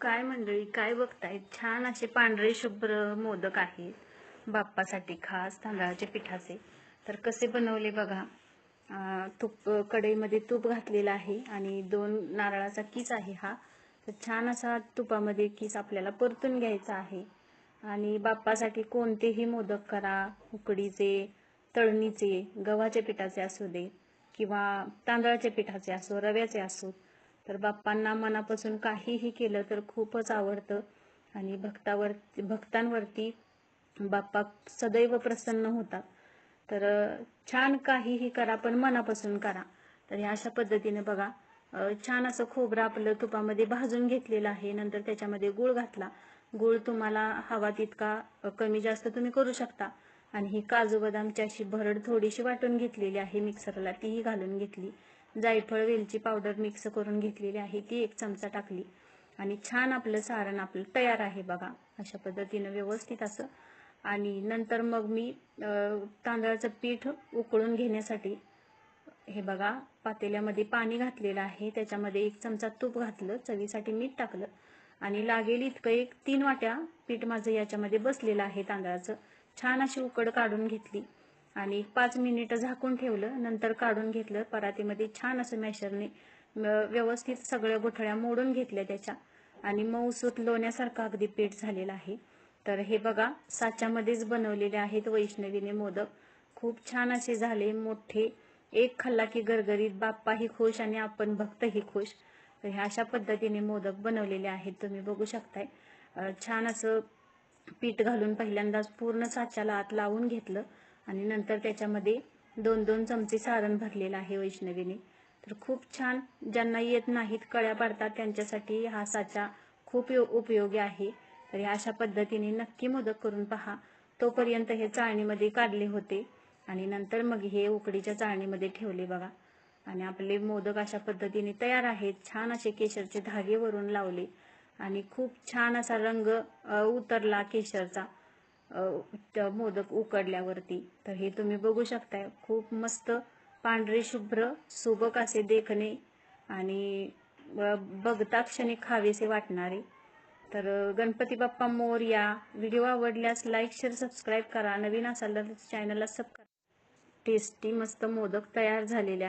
काय मंडळी काय बघतायत छान असे पांढरे शुभ्र मोदक आहेत. बाप्पासाठी खास तांदळाचे पिठाचे. तर कसे बनवले बघा? तूप कढईमध्ये तूप घातलेलं आहे आणि दोन नारळाचा किस आहे हा. तर छान असा तुपामध्ये किस आपल्याला परतून घ्यायचा आहे. आणि बाप्पासाठी कोणतेही मोदक करा उकडीचे तळणीचे गव्हाच्या पिठाचे असू दे किंवा तांदळाच्या पिठाचे असो रव्याचे असो. तर बाप्पांना मनापासून काहीही केलं तर खूपच आवडतं. आणि भक्तावर भक्तांवरती बाप्पा सदैव प्रसन्न होतात. तर छान काहीही करा पण मनापासून करा. तर ह्या अशा पद्धतीने बघा छान असं खोबरं आपलं तुपामध्ये भाजून घेतलेलं आहे. नंतर त्याच्यामध्ये गूळ घातला. गूळ तुम्हाला हवा तितका कमी जास्त तुम्ही करू शकता. आणि ही काजू बदामची अशी भरड थोडीशी वाटून घेतलेली आहे. मिक्सरला तीही घालून घेतली. जायफळ वेलची पावडर मिक्स करून घेतलेली आहे ती एक चमचा टाकली. आणि छान आपलं सारण आपलं तयार आहे बघा अशा पद्धतीनं व्यवस्थित असं. आणि नंतर मग मी तांदळाचं पीठ उकळून घेण्यासाठी हे बघा पातेल्यामध्ये पाणी घातलेलं आहे त्याच्यामध्ये एक चमचा तूप घातलं चवीसाठी मीठ टाकलं. आणि लागेल इतकं एक तीन वाट्या पीठ माझं याच्यामध्ये बसलेलं आहे तांदळाचं. छान अशी उकड काढून घेतली. आणि पाच मिनिटं झाकून ठेवलं नंतर काढून घेतलं. परातीमध्ये छान असं मॅशरने व्यवस्थित सगळ्या गुठळ्या मोडून घेतल्या त्याच्या. आणि मऊसूत लोण्यासारखा अगदी पीठ झालेलं आहे. तर हे बघा साच्यामध्येच बनवलेले आहेत वैष्णवीने मोदक. खूप छान असे झाले मोठे एक खाल्ला की गरगरीत बाप्पाही खुश आणि आपण भक्तही खुश. तर ह्या अशा पद्धतीने मोदक बनवलेले आहेत तुम्ही बघू शकताय. छान असं पीठ घालून पहिल्यांदाच पूर्ण साच्याला आत लावून घेतलं. आणि नंतर त्याच्यामध्ये दोन दोन चमचे सारण भरलेलं आहे वैष्णवीने. तर खूप छान ज्यांना येत नाहीत कळ्या पाडतात त्यांच्यासाठी हा साचा खूप यो- उपयोगी आहे. तर अशा पद्धतीने नक्की मोदक करून पहा. तोपर्यंत हे चाळणीमध्ये काढले होते. आणि नंतर मग हे उकडीच्या चाळणीमध्ये ठेवले बघा. आणि आपले मोदक अशा पद्धतीने तयार आहेत. छान असे केशरचे धागे वरून लावले. आणि खूप छान असा रंग उतरला केशरचा. मोदक उकडल्यावरती. तर हे तुम्ही बघू शकताय. खूप मस्त पांढरे शुभ्र सुबक असे देखणे आणि बघता क्षणी खावेसे वाटणारे. तर गणपती बाप्पा मोर या व्हिडिओ आवडल्यास लाईक शेअर सबस्क्राईब करा. नवीन असाल तर चॅनलला सबस्क्राईब टेस्टी मस्त मोदक तयार झालेले